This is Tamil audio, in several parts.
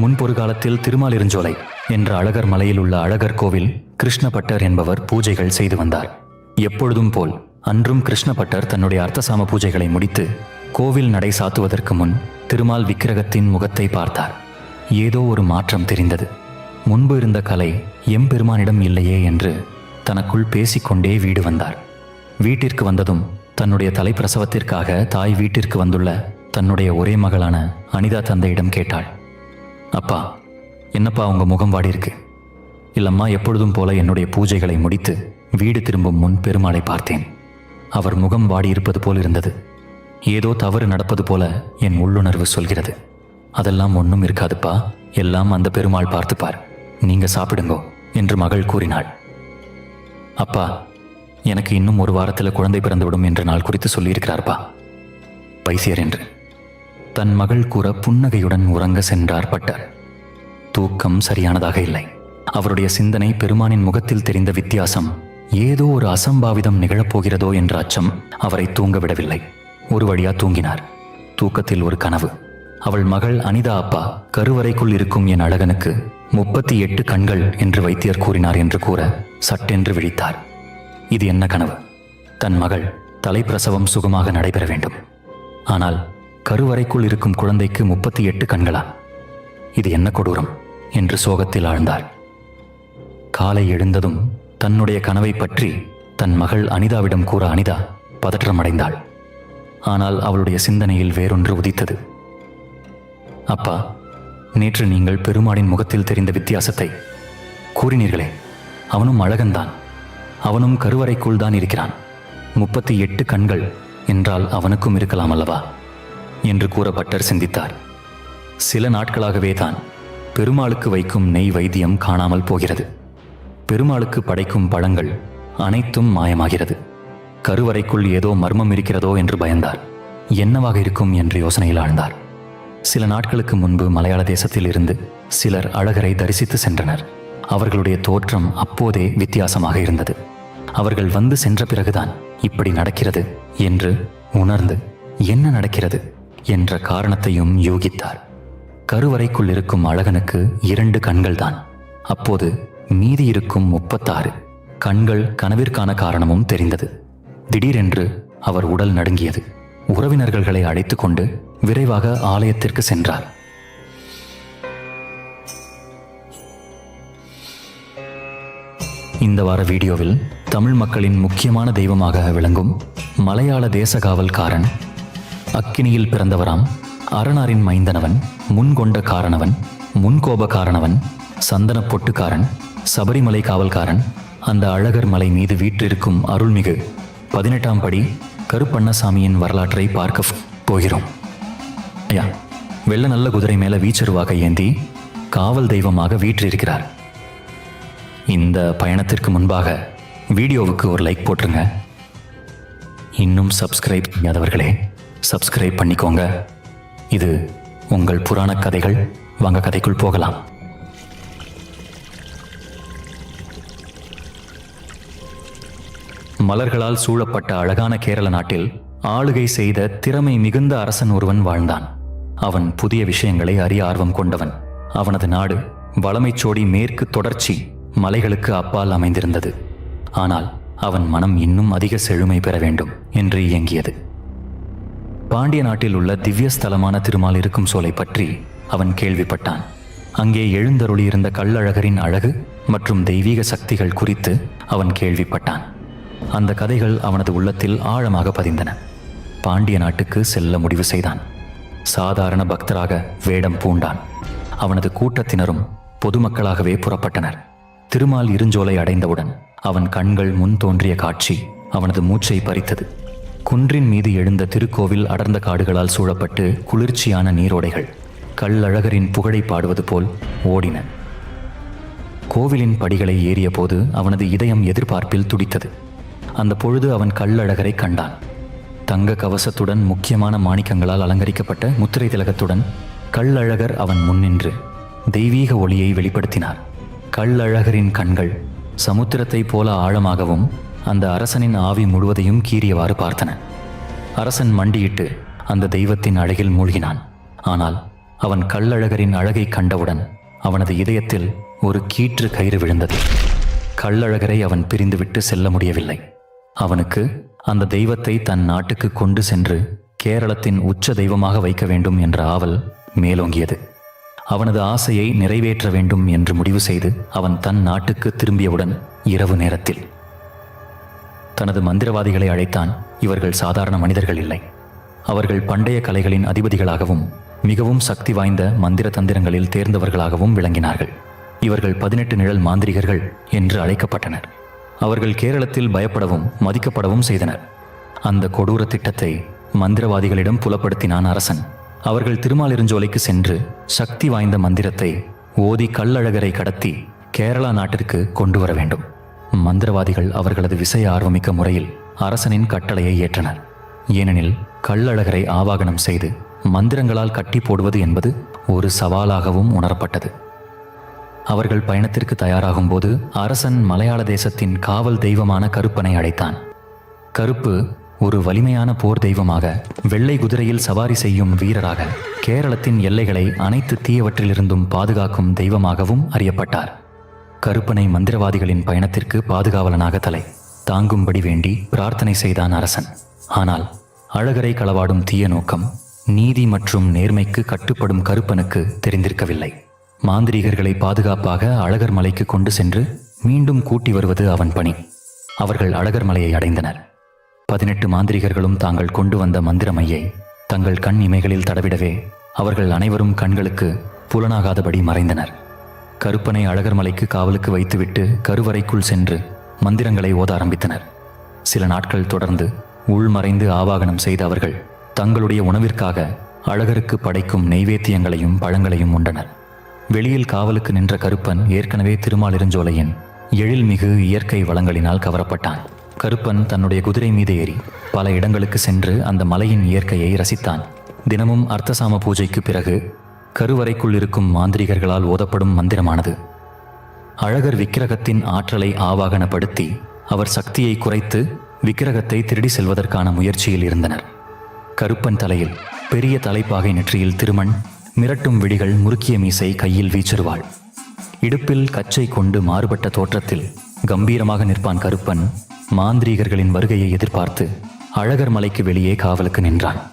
முன்பொரு காலத்தில் திருமாலிருஞ்சோலை என்ற அழகர் மலையில் உள்ள அழகர் கோவில் கிருஷ்ணபட்டர் என்பவர் பூஜைகள் செய்து வந்தார். எப்பொழுதும் போல் அன்றும் கிருஷ்ணபட்டர் தன்னுடைய அர்த்தசாம பூஜைகளை முடித்து கோவில் நடை சாத்துவதற்கு முன் திருமால் விக்கிரகத்தின் முகத்தை பார்த்தார். ஏதோ ஒரு மாற்றம் தெரிந்தது. முன்பு இருந்த கலை எம்பெருமானிடம் இல்லையே என்று தனக்குள் பேசிக்கொண்டே வீடு வந்தார். வீட்டிற்கு வந்ததும் தன்னுடைய தலைப்பிரசவத்திற்காக தாய் வீட்டிற்கு வந்துள்ள தன்னுடைய ஒரே மகளான அனிதா தந்தையிடம் கேட்டாள். அப்பா என்னப்பா உங்க முகம் வாடி இருக்கு? இல்லம்மா எப்பொழுதும் போல என்னுடைய பூஜைகளை முடித்து வீடு திரும்பும் முன் பெருமாளை பார்த்தேன். அவர் முகம் வாடி இருப்பது போல் இருந்தது. ஏதோ தவறு நடப்பது போல என் உள்ளுணர்வு சொல்கிறது. அதெல்லாம் ஒன்றும் இருக்காதுப்பா. எல்லாம் அந்த பெருமாள் பார்த்துப்பார். நீங்க சாப்பிடுங்கோ என்று மகள் கூறினாள். அப்பா எனக்கு இன்னும் ஒரு வாரத்தில் குழந்தை பிறந்துவிடும் என்று நாள் குறித்து சொல்லியிருக்கிறார்ப்பா. பைசியர் என்று. தன் மகள் கூற புன்னகையுடன் உறங்க சென்றார் பட்டர். தூக்கம் சரியானதாக இல்லை. அவருடைய சிந்தனை பெருமானின் முகத்தில் தெரிந்த வித்தியாசம் ஏதோ ஒரு அசம்பாவிதம் நிகழப்போகிறதோ என்ற அச்சம் அவரை தூங்க விடவில்லை. ஒரு வழியா தூங்கினார். தூக்கத்தில் ஒரு கனவு. அவள் மகள் அனிதா அப்பா கருவறைக்குள் இருக்கும் என் அழகனுக்கு முப்பத்தி எட்டு கண்கள் என்று வைத்தியர் கூறினார் என்று கூற சட்டென்று விழித்தார். இது என்ன கனவு? தன் மகள் தலைப்பிரசவம் சுகமாக நடைபெற வேண்டும். ஆனால் கருவறைக்குள் இருக்கும் குழந்தைக்கு முப்பத்தி எட்டு கண்களா? இது என்ன கொடூரம்? என்று சோகத்தில் ஆழ்ந்தார் காலை எழுந்ததும் தன்னுடைய கனவை பற்றி தன் மகள் அனிதாவிடம் கூற அனிதா பதற்றமடைந்தாள். ஆனால் அவளுடைய சிந்தனையில் வேறொன்று உதித்தது. அப்பா நேற்று நீங்கள் பெருமாளின் முகத்தில் தெரிந்த வித்தியாசத்தை கூறினீர்களே அவனும் அழகன்தான். அவனும் கருவறைக்குள் தான் இருக்கிறான். முப்பத்தி எட்டு கண்கள் என்றால் அவனுக்கும் இருக்கலாம் அல்லவா? என்று கூற பட்டர் சிந்தித்தார். சில நாட்களாகவே தான் பெருமாளுக்கு வைக்கும் நெய் வைத்தியம் காணாமல் போகிறது. பெருமாளுக்கு படைக்கும் பழங்கள் அனைத்தும் மாயமாகிறது. கருவறைக்குள் ஏதோ மர்மம் இருக்கிறதோ என்று பயந்தார். என்னவாக இருக்கும் என்று யோசனையில் ஆழ்ந்தார். சில நாட்களுக்கு முன்பு மலையாள தேசத்தில் இருந்து சிலர் அழகரை தரிசித்து சென்றனர். அவர்களுடைய தோற்றம் அப்போதே வித்தியாசமாக இருந்தது. அவர்கள் வந்து சென்ற பிறகுதான் இப்படி நடக்கிறது என்று உணர்ந்து என்ன நடக்கிறது? என்ற காரணத்தையும் யூகித்தார். கருவறைக்குள் இருக்கும் அழகனுக்கு இரண்டு கண்கள்தான். அப்போது மீதி இருக்கும் முப்பத்தாறு கண்கள் கனவிற்கான காரணமும் தெரிந்தது. திடீரென்று அவர் உடல் நடுங்கியது. உறவினர்களை அழைத்துக் கொண்டு விரைவாக ஆலயத்திற்கு சென்றார். இந்த வார வீடியோவில் தமிழ் மக்களின் முக்கியமான தெய்வமாக விளங்கும் மலையாள தேசகாவல்காரன் அக்கினியில் பிறந்தவராம் அரணாரின் மைந்தனவன் முன்கொண்ட காரணவன் முன்கோப காரணவன் சந்தன பொட்டுக்காரன் சபரிமலை காவல்காரன் அந்த அழகர் மலை மீது வீற்றிருக்கும் அருள்மிகு. பதினெட்டாம் படி கருப்பண்ணசாமியின் வரலாற்றை பார்க்க போகிறோம். ஐயா வெள்ள நல்ல குதிரை மேல வீச்சருவாக ஏந்தி காவல் தெய்வமாக வீற்றிருக்கிறார். இந்த பயணத்திற்கு முன்பாக வீடியோவுக்கு ஒரு லைக் போட்டுருங்க. இன்னும் சப்ஸ்கிரைப் பண்ணாதவர்களே சப்ஸ்கிரைப் பண்ணிக்கோங்க. இது உங்கள் புராண கதைகள். வாங்க கதைக்குள் போகலாம். மலர்களால் சூழப்பட்ட அழகான கேரள நாட்டில் ஆளுகை செய்த திறமை மிகுந்த அரசன் ஒருவன் வாழ்ந்தான். அவன் புதிய விஷயங்களை அறிய ஆர்வம் கொண்டவன். அவனது நாடு வளமைச்சோடி மேற்கு தொடர்ச்சி மலைகளுக்கு அப்பால் அமைந்திருந்தது. ஆனால் அவன் மனம் இன்னும் அதிக செழுமை பெற வேண்டும் என்று இயங்கியது. பாண்டிய நாட்டில் உள்ள திவ்யஸ்தலமான திருமால் இருக்கும் சோலை பற்றி அவன் கேள்விப்பட்டான். அங்கே எழுந்தருளியிருந்த கள்ளழகரின் அழகு மற்றும் தெய்வீக சக்திகள் குறித்து அவன் கேள்விப்பட்டான். அந்த கதைகள் அவனது உள்ளத்தில் ஆழமாக பதிந்தன. பாண்டிய நாட்டுக்கு செல்ல முடிவு செய்தான். சாதாரண பக்தராக வேடம் பூண்டான். அவனது கூட்டத்தினரும் பொதுமக்களாகவே புறப்பட்டனர். திருமால் இருஞ்சோலை அடைந்தவுடன் அவன் கண்கள் முன் தோன்றிய காட்சி அவனது மூச்சை பறித்தது. குன்றின் மீது எழுந்த திருக்கோவில் அடர்ந்த காடுகளால் சூழப்பட்டு குளிர்ச்சியான நீரோடைகள். கள்ளழகரின் புகழை பாடுவது போல் ஓடின. கோவிலின் படிகளை ஏறியபோது அவனது இதயம் எதிர்பார்ப்பில் துடித்தது. அந்த பொழுது அவன் கல்லழகரை கண்டான். தங்க கவசத்துடன் முக்கியமான மாணிக்கங்களால் அலங்கரிக்கப்பட்ட முத்திரை திலகத்துடன் கள்ளழகர் அவன் முன்னின்று தெய்வீக ஒளியை வெளிப்படுத்தினார். கள்ளழகரின் கண்கள் சமுத்திரத்தைப் போல ஆழமாகவும் அந்த அரசனின் ஆவி முழுவதையும் கீறியவாறு பார்த்தன. அரசன் மண்டியிட்டு அந்த தெய்வத்தின் அழகில் மூழ்கினான். ஆனால் அவன் கள்ளழகரின் அழகை கண்டவுடன் அவனது இதயத்தில் ஒரு கீற்று கயிறு விழுந்தது. கள்ளழகரை அவன் பிரிந்துவிட்டு செல்ல முடியவில்லை. அவனுக்கு அந்த தெய்வத்தை தன் நாட்டுக்கு கொண்டு சென்று கேரளத்தின் உச்ச தெய்வமாக வைக்க வேண்டும் என்ற ஆவல் மேலோங்கியது. அவனது ஆசையை நிறைவேற்ற வேண்டும் என்று முடிவு செய்து அவன் தன் நாட்டுக்கு திரும்பியவுடன் இரவு நேரத்தில் தனது மந்திரவாதிகளை அழைத்தான். இவர்கள் சாதாரண மனிதர்கள் இல்லை. அவர்கள் பண்டைய கலைகளின் அதிபதிகளாகவும் மிகவும் சக்தி வாய்ந்த மந்திர தந்திரங்களில் தேர்ந்தவர்களாகவும் விளங்கினார்கள். இவர்கள் பதினெட்டு நிழல் மாந்திரிகர்கள் என்று அழைக்கப்பட்டனர். அவர்கள் கேரளத்தில் பயப்படவும் மதிக்கப்படவும் செய்தனர். அந்த கொடூர திட்டத்தை மந்திரவாதிகளிடம் புலப்படுத்தினான் அரசன். அவர்கள் திருமாலிருஞ்சோலைக்கு சென்று சக்தி வாய்ந்த மந்திரத்தை ஓதி கல்லழகரை கடத்தி கேரளா நாட்டிற்கு கொண்டு வர வேண்டும். மந்திரவாதிகள் அவர்களது விசை ஆர்வமிக்க முறையில் அரசனின் கட்டளையை ஏற்றனர். ஏனெனில் கள்ளழகரை ஆவாகனம் செய்து மந்திரங்களால் கட்டி போடுவது என்பது ஒரு சவாலாகவும் உணரப்பட்டது. அவர்கள் பயணத்திற்கு தயாராகும்போது அரசன் மலையாள தேசத்தின் காவல் தெய்வமான கருப்பனை அழைத்தான். கருப்பு ஒரு வலிமையான போர் தெய்வமாக வெள்ளை குதிரையில் சவாரி செய்யும் வீரராக கேரளத்தின் எல்லைகளை அனைத்து தீயவற்றிலிருந்தும் பாதுகாக்கும் தெய்வமாகவும் அறியப்பட்டார். கருப்பனை மந்திரவாதிகளின் பயணத்திற்கு பாதுகாவலனாக தலை. தாங்கும்படி வேண்டி பிரார்த்தனை செய்தான் அரசன். ஆனால் அழகரை களவாடும் தீய நோக்கம் நீதி மற்றும் நேர்மைக்கு கட்டுப்படும் கருப்பனுக்கு தெரிந்திருக்கவில்லை. மாந்திரீகர்களை பாதுகாப்பாக அழகர் மலைக்கு கொண்டு சென்று மீண்டும் கூட்டி வருவது அவன் பணி. அவர்கள் அழகர் மலையை அடைந்தனர். பதினெட்டு மாந்திரிகர்களும் தாங்கள் கொண்டு வந்த மந்திரமையை தங்கள் கண் இமைகளில் தடவிடவே அவர்கள் அனைவரும் கண்களுக்கு புலனாகாதபடி மறைந்தனர். கருப்பனை அழகர் மலைக்கு காவலுக்கு வைத்துவிட்டு கருவறைக்குள் சென்று மந்திரங்களை ஓத ஆரம்பித்தனர். சில நாட்கள் தொடர்ந்து உள்மறைந்து ஆவாகனம் செய்த அவர்கள் தங்களுடைய உணவிற்காக அழகருக்கு படைக்கும் நெய்வேத்தியங்களையும் பழங்களையும் உண்டனர். வெளியில் காவலுக்கு நின்ற கருப்பன் ஏற்கனவே திருமாலிருஞ்சோலையின் எழில்மிகு இயற்கை வளங்களினால் கவரப்பட்டான். கருப்பன் தன்னுடைய குதிரை மீது ஏறி பல இடங்களுக்கு சென்று அந்த மலையின் இயற்கையை ரசித்தான். தினமும் அர்த்தசாம பூஜைக்கு பிறகு கருவறைக்குள் இருக்கும் மாந்திரிகர்களால் ஓதப்படும் மந்திரமானது. அழகர் விக்கிரகத்தின் ஆற்றலை ஆவாகனப்படுத்தி அவர் சக்தியை குறைத்து விக்கிரகத்தை திருடி செல்வதற்கான முயற்சியில் இருந்தனர். கருப்பன் தலையில் பெரிய தலைப்பாகை நெற்றியில் திருமண் மிரட்டும் விடிகள் முறுக்கிய மீசை கையில் வீச்சிருவாள். இடுப்பில் கச்சை கொண்டு மாறுபட்ட தோற்றத்தில் கம்பீரமாக நிற்பான் கருப்பன் மாந்திரீகர்களின் வருகையை எதிர்பார்த்து அழகர் மலைக்கு வெளியே காவலுக்கு நின்றான்.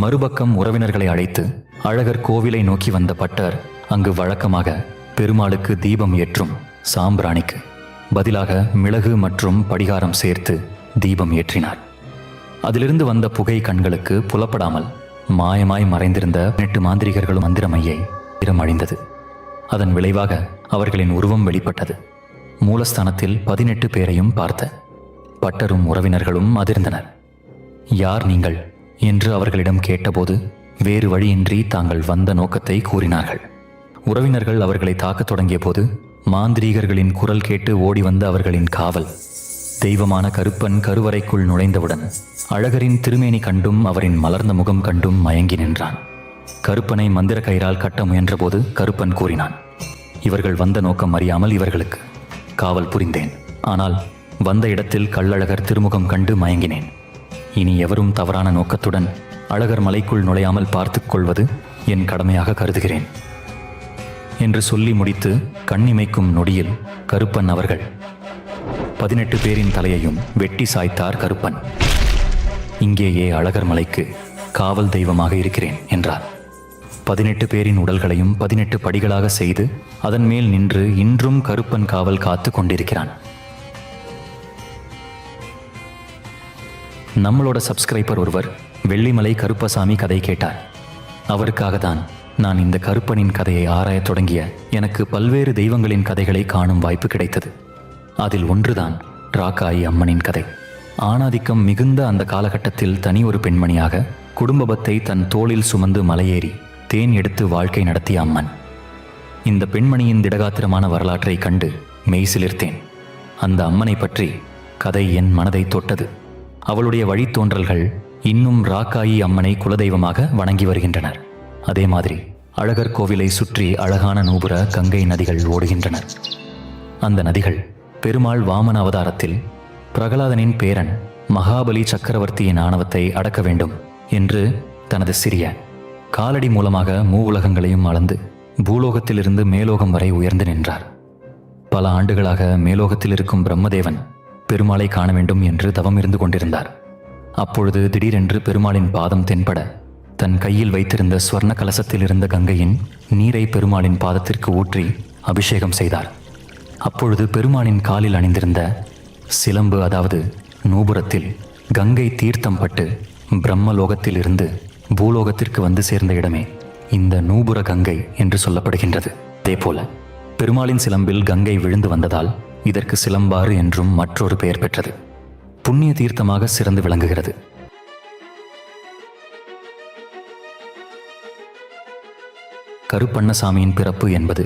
மறுபக்கம் உறவினர்களை அழைத்து அழகர் கோவிலை நோக்கி வந்த பட்டர் அங்கு வழக்கமாக பெருமாளுக்கு தீபம் ஏற்றும் சாம்பிராணிக்கு பதிலாக மிளகு மற்றும் படிகாரம் சேர்த்து தீபம் ஏற்றினார். அதிலிருந்து வந்த புகை கண்களுக்கு புலப்படாமல் மாயமாய் மறைந்திருந்த எட்டு மாந்திரிகர்களும் மந்திரமையை இடமழிந்தது அதன் விளைவாக அவர்களின் உருவம் வெளிப்பட்டது. மூலஸ்தானத்தில் பதினெட்டு பேரையும் பார்த்த பட்டரும் உறவினர்களும் அதிர்ந்தனர். யார் நீங்கள்? என்று அவர்களிடம் கேட்டபோது வேறு வழியின்றி தாங்கள் வந்த நோக்கத்தை கூறினார்கள். உறவினர்கள் அவர்களை தாக்கத் தொடங்கிய போது மாந்திரீகர்களின் குரல் கேட்டு ஓடி வந்த அவர்களின் காவல் தெய்வமான கருப்பன் கருவறைக்குள் நுழைந்தவுடன் அழகரின் திருமேனி கண்டும் அவரின் மலர்ந்த முகம் கண்டும் மயங்கி நின்றான். கருப்பனை மந்திர கயிறால் கட்ட முயன்றபோது கருப்பன் கூறினான் இவர்கள் வந்த நோக்கம் அறியாமல் இவர்களுக்கு காவல் புரிந்தேன். ஆனால் வந்த இடத்தில் கள்ளழகர் திருமுகம் கண்டு மயங்கினேன். இனி எவரும் தவறான நோக்கத்துடன் அழகர் மலைக்குள் நுழையாமல் பார்த்துக்கொள்வது என் கடமையாக கருதுகிறேன். என்று சொல்லி முடித்து கண்ணிமைக்கும் நொடியில் கருப்பன் அவர்கள் பதினெட்டு பேரின் தலையையும் வெட்டி சாய்த்தார் கருப்பன். இங்கேயே அழகர் மலைக்கு காவல் தெய்வமாக இருக்கிறேன் என்றார். பதினெட்டு பேரின் உடல்களையும் பதினெட்டு படிகளாக செய்து அதன் மேல் நின்று இன்றும் கருப்பன் காவல் காத்து கொண்டிருக்கிறான். நம்மளோட சப்ஸ்கிரைபர் ஒருவர் வெள்ளிமலை கருப்பசாமி கதை கேட்டார். அவருக்காக தான் நான் இந்த கருப்பனின் கதையை ஆராயத் தொடங்கிய எனக்கு பல்வேறு தெய்வங்களின் கதைகளை காணும் வாய்ப்பு கிடைத்தது. அதில் ஒன்றுதான் ராக்காயி அம்மனின் கதை. ஆணாதிக்கம் மிகுந்த அந்த காலகட்டத்தில் தனி ஒரு பெண்மணியாக குடும்பபத்தை தன் தோளில் சுமந்து மலையேறி தேன் எடுத்து வாழ்க்கை நடத்திய அம்மன். இந்த பெண்மணியின் திடகாத்திரமான வரலாற்றை கண்டு மெய்சிலிர்த்தேன் அந்த அம்மனை பற்றி கதை என் மனதை தொட்டது. அவளுடைய வழித்தோன்றல்கள் இன்னும் ராக்காயி அம்மனை குலதெய்வமாக வணங்கி வருகின்றனர். அதே மாதிரி அழகர் கோவிலை சுற்றி அழகான நூபுர கங்கை நதிகள் ஓடுகின்றனர் அந்த நதிகள் பெருமாள் வாமன அவதாரத்தில் பிரகலாதனின் பேரன் மகாபலி சக்கரவர்த்தியின் ஆணவத்தை அடக்க வேண்டும் என்று தனது சிறிய காலடி மூலமாக மூவுலகங்களையும் அளந்து பூலோகத்திலிருந்து மேலோகம் வரை உயர்ந்து நின்றார். பல ஆண்டுகளாக மேலோகத்தில் இருக்கும் பிரம்மதேவன் பெருமாளை காண வேண்டும் என்று தவம் இருந்து கொண்டிருந்தார். அப்பொழுது திடீரென்று பெருமாளின் பாதம் தென்பட தன் கையில் வைத்திருந்த ஸ்வர்ண கலசத்தில் இருந்த கங்கையின் நீரை பெருமாளின் பாதத்திற்கு ஊற்றி அபிஷேகம் செய்தார். அப்பொழுது பெருமாளின் காலில் அணிந்திருந்த சிலம்பு அதாவது நூபுரத்தில் கங்கை தீர்த்தம் பட்டு பிரம்மலோகத்தில் இருந்து பூலோகத்திற்கு வந்து சேர்ந்த இடமே இந்த நூபுர கங்கை என்று சொல்லப்படுகின்றது. அதேபோல பெருமாளின் சிலம்பில் கங்கை விழுந்து வந்ததால் இதற்கு சிலம்பாறு என்றும் மற்றொரு பெயர் பெற்றது. புண்ணிய தீர்த்தமாக சிறந்து விளங்குகிறது. கருப்பண்ணசாமியின் பிறப்பு என்பது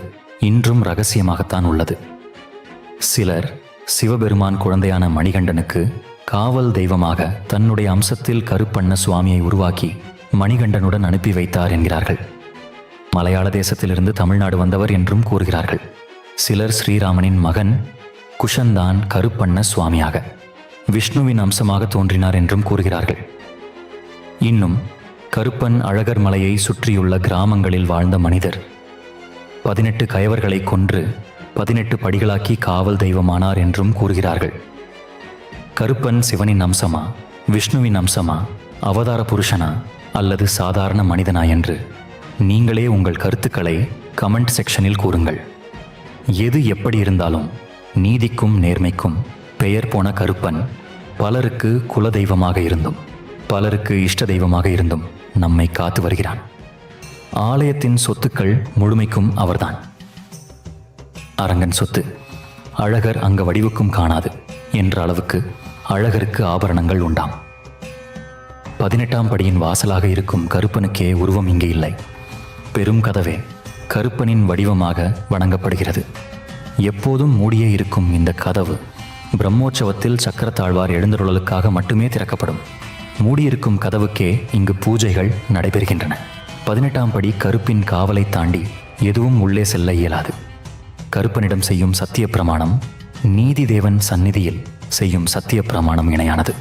இன்றும் ரகசியமாகத்தான் உள்ளது. சிலர் சிவபெருமான் குழந்தையான மணிகண்டனுக்கு காவல் தெய்வமாக தன்னுடைய அம்சத்தில் கருப்பண்ண சுவாமியை உருவாக்கி மணிகண்டனுடன் அனுப்பி வைத்தார் என்கிறார்கள். மலையாள தேசத்திலிருந்து தமிழ்நாடு வந்தவர் என்றும் கூறுகிறார்கள். சிலர் ஸ்ரீராமனின் மகன் குஷன்தான் கருப்பண்ண சுவாமியாக. விஷ்ணுவின் அம்சமாக தோன்றினார் என்றும் கூறுகிறார்கள். இன்னும் கருப்பன் அழகர் மலையை சுற்றியுள்ள கிராமங்களில் வாழ்ந்த மனிதர். பதினெட்டு கயவர்களை கொன்று பதினெட்டு படிகளாக்கி காவல் தெய்வமானார் என்றும் கூறுகிறார்கள். கருப்பன் சிவனின் அம்சமா விஷ்ணுவின் அம்சமா அவதார புருஷனா அல்லது சாதாரண மனிதனா என்று நீங்களே உங்கள் கருத்துக்களை கமெண்ட் செக்ஷனில் கூறுங்கள். எது எப்படி இருந்தாலும் நீதிக்கும் நேர்மைக்கும் பெயர் போன கருப்பன் பலருக்கு குலதெய்வமாக இருந்தும் பலருக்கு இஷ்ட தெய்வமாக இருந்தும் நம்மை காத்து வருகிறான். ஆலயத்தின் சொத்துக்கள் முழுமைக்கும் அவர்தான். அரங்கன் சொத்து அழகர் அங்க வடிவுக்கும் காணாது என்ற அளவுக்கு அழகருக்கு ஆபரணங்கள் உண்டாம். பதினெட்டாம் படியின் வாசலாக இருக்கும் கருப்பனுக்கே உருவம் இங்கே இல்லை. பெரும் கதவே கருப்பனின் வடிவமாக வணங்கப்படுகிறது. எப்போதும் மூடியே இருக்கும் இந்த கதவு. பிரம்மோற்சவத்தில் சக்கரத்தாழ்வார் எழுந்தருளலுக்காக மட்டுமே திறக்கப்படும். மூடியிருக்கும் கதவுக்கே இங்கு பூஜைகள் நடைபெறுகின்றன. பதினெட்டாம் படி கருப்பின் காவலை தாண்டி எதுவும் உள்ளே செல்ல இயலாது. கருப்பனிடம் செய்யும் சத்திய பிரமாணம் நீதி தேவன் சந்நிதியில் செய்யும் சத்திய பிரமாணம் இணையானது.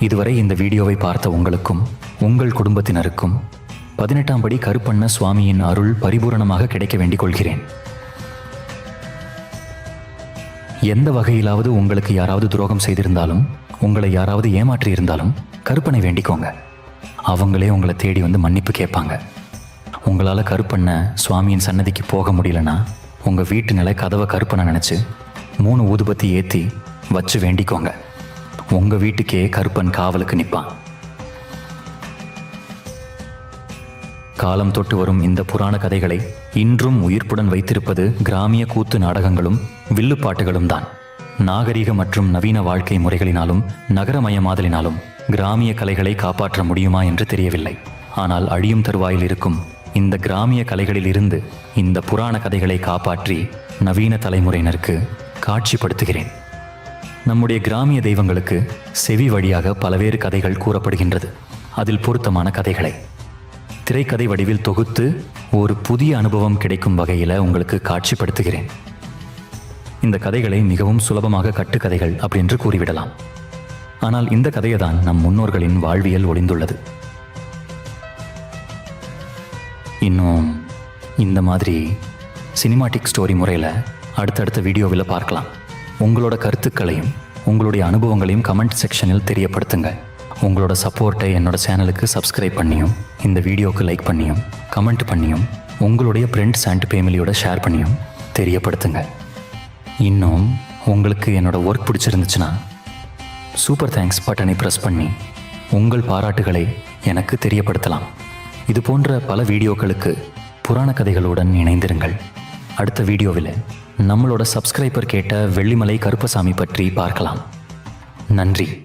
இதுவரை இந்த வீடியோவை பார்த்த உங்களுக்கும் உங்கள் குடும்பத்தினருக்கும் பதினெட்டாம் படி கருப்பண்ண சுவாமியின் அருள் பரிபூரணமாக கிடைக்க வேண்டிக் கொள்கிறேன். எந்த வகையிலாவது உங்களுக்கு யாராவது துரோகம் செய்திருந்தாலும் உங்களை யாராவது ஏமாற்றி இருந்தாலும் கருப்பனை வேண்டிக்கோங்க. அவங்களே உங்களை தேடி வந்து மன்னிப்பு கேட்பாங்க. உங்களால் கருப்பண்ண சுவாமியின் சன்னதிக்கு போக முடியலனா உங்கள் வீட்டு நிலை கதவை கருப்பனை நினச்சி மூணு ஊதுபத்தி ஏற்றி வச்சு வேண்டிக்கோங்க. உங்கள் வீட்டுக்கே கருப்பன் காவலுக்கு நிற்பான் காலம் தொட்டு வரும் இந்த புராண கதைகளை இன்றும் உயிர்ப்புடன் வைத்திருப்பது கிராமிய கூத்து நாடகங்களும் வில்லுப்பாட்டுகளும் தான். நாகரிக மற்றும் நவீன வாழ்க்கை முறைகளினாலும் நகரமயமாதலினாலும் கிராமிய கலைகளை காப்பாற்ற முடியுமா என்று தெரியவில்லை. ஆனால் அழியும் தருவாயில் இருக்கும் இந்த கிராமிய கலைகளில் இருந்து இந்த புராண கதைகளை காப்பாற்றி நவீன தலைமுறையினருக்கு காட்சிப்படுத்துகிறேன். நம்முடைய கிராமிய தெய்வங்களுக்கு செவி வழியாக பலவேறு கதைகள் கூறப்படுகின்றது. அதில் பொருத்தமான கதைகளை திரைக்கதை வடிவில் தொகுத்து ஒரு புதிய அனுபவம் கிடைக்கும் வகையில் உங்களுக்கு காட்சிப்படுத்துகிறேன். இந்த கதைகளை மிகவும் சுலபமாக கட்டுக்கதைகள் அப்படின்று கூறிவிடலாம். ஆனால் இந்த கதையை தான் நம் முன்னோர்களின் வாழ்வியல் ஒளிந்துள்ளது. இன்னும் இந்த மாதிரி சினிமாட்டிக் ஸ்டோரி முறையில் அடுத்தடுத்த வீடியோவில் பார்க்கலாம். உங்களோட கருத்துக்களையும் உங்களுடைய அனுபவங்களையும் கமெண்ட் செக்ஷனில் தெரியப்படுத்துங்க. உங்களோட சப்போர்ட்டை என்னோட சேனலுக்கு சப்ஸ்கிரைப் பண்ணியும் இந்த வீடியோவுக்கு லைக் பண்ணியும் கமெண்ட் பண்ணியும் உங்களுடைய ஃப்ரெண்ட்ஸ் அண்ட் ஃபேமிலியோட ஷேர் பண்ணியும் தெரியப்படுத்துங்க. இன்னும் உங்களுக்கு என்னோட ஒர்க் பிடிச்சிருந்துச்சுன்னா சூப்பர் தேங்க்ஸ் பட்டனை ப்ரெஸ் பண்ணி உங்கள் பாராட்டுகளை எனக்கு தெரியப்படுத்தலாம். இது போன்ற பல வீடியோக்களுக்கு புராண கதைகளுடன் இணைந்திருங்கள். அடுத்த வீடியோவில் நம்மளோட சப்ஸ்கிரைபர் கேட்ட வெள்ளிமலை கருப்பசாமி பற்றி பார்க்கலாம். நன்றி.